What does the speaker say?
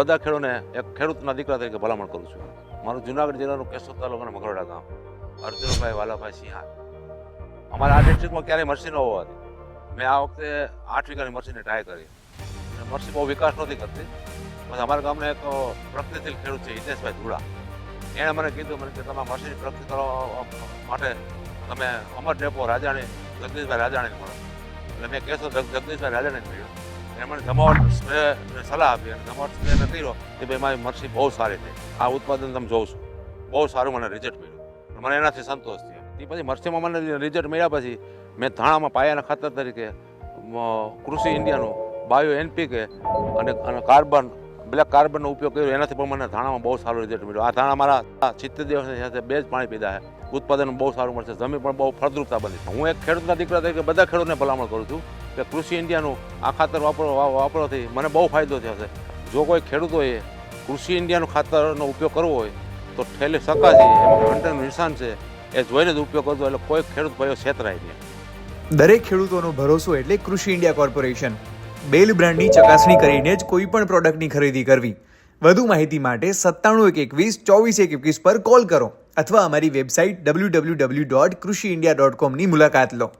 બધા ખેડૂતને એક ખેડૂતના દીકરા તરીકે ભલામણ કરું છું. મારું જુનાગઢ જિલ્લાનું કેશોદ તાલુકાનું મકરોડા ગામ. અર્જુનભાઈ વાલાભાઈ સિંહા. અમારા આ ડિસ્ટ્રિક્ટમાં ક્યારેય મરસી ન હોવાથી મેં આ વખતે આઠ વીઘાની મરસીને ટ્રાય કરી. મરસી બહુ વિકાસ નહોતી કરતી. પછી અમારા ગામના એક પ્રગતિશીલ ખેડૂત છે, હિતેશભાઈ ધુડા એણે મને કીધું, મને કે તમે મરસીની પ્રગતિ કરવા માટે તમે અમર ડેપો રાજાણી, જગદીશભાઈ રાજાણીને મળો. એટલે મેં કહેશો જગ- જગદીશભાઈ રાજાણીને મળ્યો. એણે મને ધમાવટ સ્પ્રે સલાહ આપી અને ધમાવટ સ્પ્રે મેં કર્યો કે ભાઈ મારી મરસી બહુ સારી થઈ. આ ઉત્પાદન તમે જોઉં છું બહુ સારું મને રિઝલ્ટ મળ્યું. મને એનાથી સંતોષ થયો. એ પછી મરસીમાં મને રિઝલ્ટ મળ્યા પછી મેં ધાણામાં પાયાના ખાતર તરીકે કૃષિ ઇન્ડિયાનું બાયો એનપીકે અને અને કાર્બન બ્લેક કાર્બનનો ઉપયોગ કર્યો. એનાથી પણ મને ધાણામાં બહુ સારું રિઝલ્ટ મળ્યું. આ ધાણા મારા સિત્તેર દિવસની સાથે બે જ પાણી પીધા છે. ઉત્પાદન બહુ સારું મળશે. જમીન પણ બહુ ફળદ્રુપતા બની હું એક ખેડૂતના દીકરા તરીકે બધા ખેડૂતને ભલામણ કરું છું. કે કૃષિ ઇન્ડિયાનું આ ખાતર વાપરો, વા- વાપરવાથી મને બહુ ફાયદો છે. જો કોઈ ખેડૂતોએ કૃષિ ઇન્ડિયાનું ખાતરનો ઉપયોગ કરવો હોય, તો ઠેલી શકાશે એમાં ઘંટાનું નિશાન છે, એ જોઈને જ ઉપયોગ કરતો એટલે કોઈ ખેડૂત ભાઈઓ છેતરાય નહીં. દરેક ખેડૂતોનો ભરોસો એટલે કૃષિ ઇન્ડિયા કોર્પોરેશન. બેલ બ્રાન્ડની ચકાસણી કરીને જ કોઈ પણ પ્રોડક્ટની ખરીદી કરવી. વધુ માહિતી માટે સત્તાણું એક એકવીસ ચોવીસ એક એકવીસ પર કોલ કરો અથવા અમારી website W W W dot Krishi India dot કોમની મુલાકાત લો.